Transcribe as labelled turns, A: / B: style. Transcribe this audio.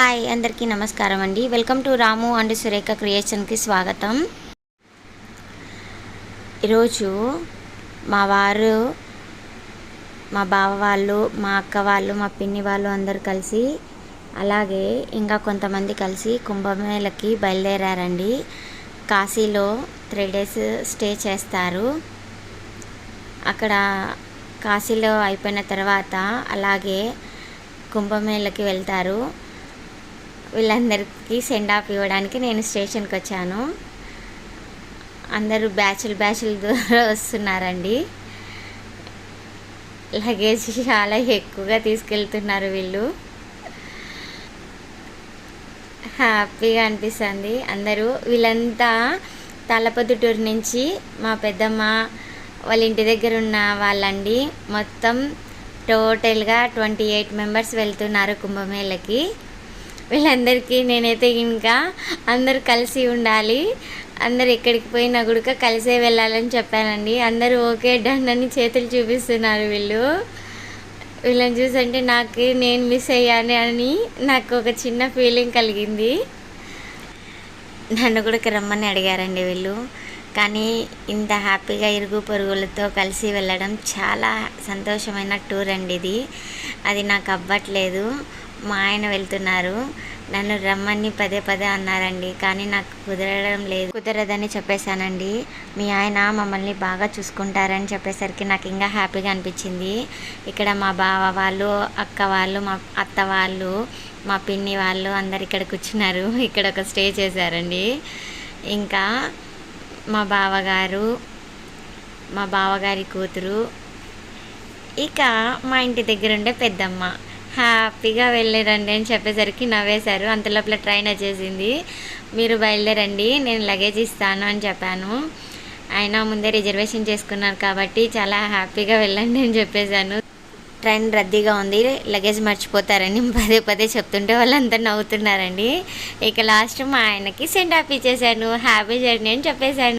A: Hi అందరికీ నమస్కారం అండి. Welcome to Ramu and Surekha క్రియేషన్కి స్వాగతం. ఈరోజు మా వారు మా బావ వాళ్ళు మా అక్క వాళ్ళు మా పిన్ని వాళ్ళు అందరు కలిసి అలాగే ఇంకా కొంతమంది కలిసి కుంభమేళకి బయలుదేరారండి. కాశీలో త్రీ డేస్ స్టే చేస్తారు. అక్కడ కాశీలో అయిపోయిన తర్వాత అలాగే కుంభమేళకి వెళ్తారు. వీళ్ళందరికీ సెండ్ ఆఫ్ ఇవ్వడానికి నేను స్టేషన్కి వచ్చాను. అందరూ బ్యాచులు బ్యాచులు దూరం వస్తున్నారండి. లగేజ్ చాలా ఎక్కువగా తీసుకెళ్తున్నారు వీళ్ళు. హ్యాపీగా అనిపిస్తుంది. అందరూ వీళ్ళంతా తలపొద్దుటూరు నుంచి మా పెద్దమ్మ వాళ్ళ ఇంటి దగ్గర ఉన్న వాళ్ళండి. మొత్తం టోటల్గా ట్వంటీ ఎయిట్ మెంబర్స్ వెళ్తున్నారు కుంభమేళకి. వీళ్ళందరికీ నేనైతే ఇంకా అందరూ కలిసి ఉండాలి. అందరు ఎక్కడికి పోయినా కూడా కలిసే వెళ్ళాలని చెప్పానండి. అందరూ ఓకే డన్ అని చేతులు చూపిస్తున్నారు వీళ్ళు. వీళ్ళని చూసంటే నాకు నేను మిస్ అయ్యాను అని నాకు ఒక చిన్న ఫీలింగ్ కలిగింది. నన్ను కూడా రమ్మని అడిగారండి వీళ్ళు. కానీ ఇంత హ్యాపీగా ఇరుగు పొరుగులతో కలిసి వెళ్ళడం చాలా సంతోషమైన టూర్ అండి ఇది. అది నాకు అవ్వట్లేదు. మా ఆయన వెళ్తున్నారు. నన్ను రమ్మని పదే పదే అన్నారండి. కానీ నాకు కుదరడం లేదు. కుదరదని చెప్పేశానండి. మీ ఆయన మమ్మల్ని బాగా చూసుకుంటారని చెప్పేసరికి నాకు ఇంకా హ్యాపీగా అనిపించింది. ఇక్కడ మా బావ వాళ్ళు అక్క వాళ్ళు మా అత్త వాళ్ళు మా పిన్ని వాళ్ళు అందరు ఇక్కడ కూర్చున్నారు. ఇక్కడ ఒక స్టే చేశారండి. ఇంకా మా బావగారు మా బావగారి కూతురు ఇక మా ఇంటి దగ్గర ఉండే పెద్దమ్మ. హ్యాపీగా వెళ్ళారండి అని చెప్పేసరికి నవ్వేశారు. అంతలోపల ట్రైన్ వచ్చేసింది. మీరు బయలుదేరండి నేను లగేజ్ ఇస్తాను అని చెప్పాను. అయినా ముందే రిజర్వేషన్ చేసుకున్నారు కాబట్టి చాలా హ్యాపీగా వెళ్ళండి అని చెప్పేశాను. ట్రైన్ రద్దీగా ఉంది లగేజ్ మర్చిపోతారని పదే పదే చెప్తుంటే వాళ్ళంతా నవ్వుతున్నారండి. ఇక లాస్ట్ మా ఆయనకి సెండ్ ఆఫ్ ఇచ్చేసాను హ్యాపీ జర్నీ అని చెప్పేశాను.